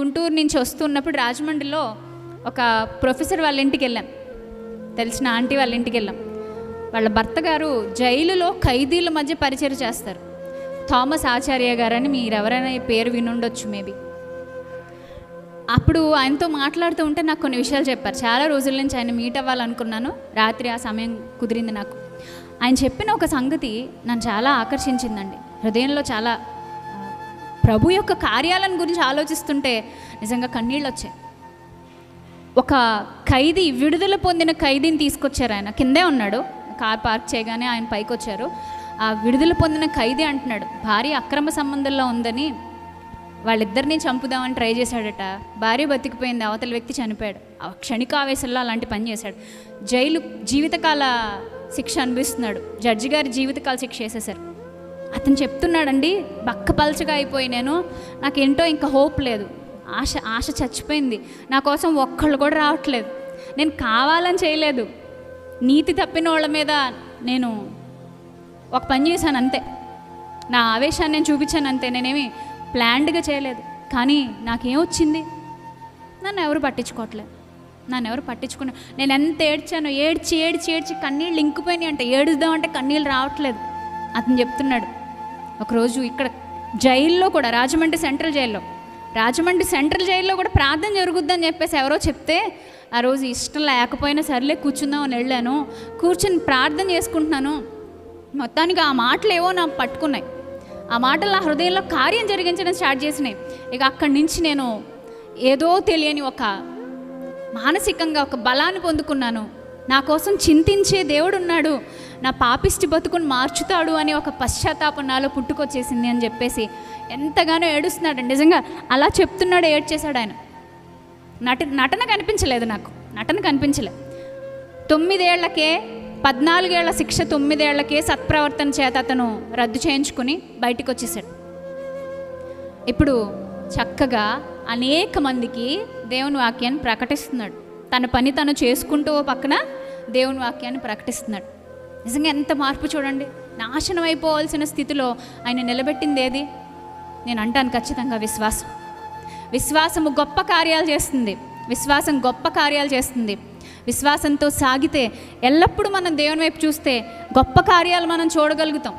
గుంటూరు నుంచి వస్తున్నప్పుడు రాజమండ్రిలో ఒక ప్రొఫెసర్ వాళ్ళ ఇంటికి వెళ్ళాం. తెలిసిన ఆంటీ వాళ్ళ ఇంటికి వెళ్ళాం. వాళ్ళ భర్త గారు జైలులో ఖైదీల మధ్య పరిచయం చేస్తారు. థామస్ ఆచార్య గారని మీరు ఎవరైనా పేరు వినుండొచ్చు మేబీ. అప్పుడు ఆయనతో మాట్లాడుతూ ఉంటే నాకు కొన్ని విషయాలు చెప్పారు. చాలా రోజుల నుంచి ఆయన మీట్ అవ్వాలనుకున్నాను. రాత్రి ఆ సమయం కుదిరింది నాకు. ఆయన చెప్పిన ఒక సంగతి నన్ను చాలా ఆకర్షించిందండి. హృదయంలో చాలా ప్రభు యొక్క కార్యాలను గురించి ఆలోచిస్తుంటే నిజంగా కన్నీళ్ళు వచ్చాయి. ఒక ఖైదీ విడుదల పొందిన ఖైదీని తీసుకొచ్చారు ఆయన. కిందే ఉన్నాడు. కార్ పార్క్ చేయగానే ఆయన పైకి వచ్చారు ఆ విడుదల పొందిన ఖైదీ అంటున్నాడు భార్య అక్రమ సంబంధంలో ఉందని వాళ్ళిద్దరిని చంపుదామని ట్రై చేశాడట. భార్య బతికిపోయింది అవతల వ్యక్తి చనిపోయాడు. ఆ క్షణిక ఆవేశంలో అలాంటి పని చేశాడు. జైలు జీవితకాల శిక్ష అనిపిస్తున్నాడు జడ్జి గారి జీవితకాల శిక్ష వేసేశారు. అతను చెప్తున్నాడండి బక్కపలచగా అయిపోయి నేను నాకేంటో ఇంకా హోప్ లేదు. ఆశ ఆశ చచ్చిపోయింది. నా కోసం ఒక్కళ్ళు కూడా రావట్లేదు. నేను కావాలని చేయలేదు. నీతి తప్పిన వాళ్ళ మీద నేను ఒక పని చేశాను అంతే. నా ఆవేశాన్ని నేను చూపించాను అంతే. నేనేమి ప్లాన్డ్గా చేయలేదు. కానీ నాకేమొచ్చింది? నన్ను ఎవరు పట్టించుకోవట్లేదు నన్ను ఎవరు పట్టించుకున్నా నేను ఎంత ఏడ్చానో ఏడ్చి ఏడ్చి ఏడ్చి కన్నీళ్ళు ఇంకిపోయినాయి అంటే ఏడుద్దామంటే కన్నీళ్ళు రావట్లేదు. అతను చెప్తున్నాడు ఒకరోజు ఇక్కడ జైల్లో కూడా రాజమండ్రి సెంట్రల్ జైల్లో. రాజమండ్రి సెంట్రల్ జైల్లో కూడా ప్రార్థన జరుగుద్దని చెప్పేసి ఎవరో చెప్తే ఆ రోజు ఇష్టం లేకపోయినా సర్లే కూర్చుందామని వెళ్ళాను. కూర్చొని ప్రార్థన చేసుకుంటున్నాను. మొత్తానికి ఆ మాటలు ఏవో నాకు పట్టుకున్నాయి. ఆ మాటలు నా హృదయంలో కార్యం జరిగించడం స్టార్ట్ చేసినాయి. ఇక అక్కడి నుంచి నేను ఏదో తెలియని ఒక మానసికంగా ఒక బలాన్ని పొందుకున్నాను. నా కోసం చింతించే దేవుడు ఉన్నాడు నా పాపిష్టి బతుకుని మార్చుతాడు అని ఒక పశ్చాత్తాపం నాలో పుట్టుకొచ్చేసింది అని చెప్పేసి ఎంతగానో ఏడుస్తున్నాడు. నిజంగా అలా చెప్తున్నాడు ఏడ్చేశాడు ఆయన. నట నటన కనిపించలేదు నాకు. నటన కనిపించలే. తొమ్మిదేళ్ళకే పద్నాలుగేళ్ళ శిక్ష తొమ్మిదేళ్ళకే సత్ప్రవర్తన చేత అతను రద్దు చేయించుకుని బయటికి వచ్చేసాడు ఇప్పుడు చక్కగా అనేక మందికి దేవుని వాక్యాన్ని ప్రకటిస్తున్నాడు. తన పని తను చేసుకుంటూ ఓ పక్కన దేవుని వాక్యాన్ని ప్రకటిస్తున్నాడు. నిజంగా ఎంత మార్పు చూడండి. నాశనం అయిపోవాల్సిన స్థితిలో ఆయన నిలబెట్టింది ఏది? నేను అంటాను ఖచ్చితంగా విశ్వాసం. విశ్వాసము గొప్ప కార్యాలు చేస్తుంది. విశ్వాసం గొప్ప కార్యాలు చేస్తుంది. విశ్వాసంతో సాగితే ఎల్లప్పుడూ మనం దేవుని వైపు చూస్తే గొప్ప కార్యాలు మనం చూడగలుగుతాం.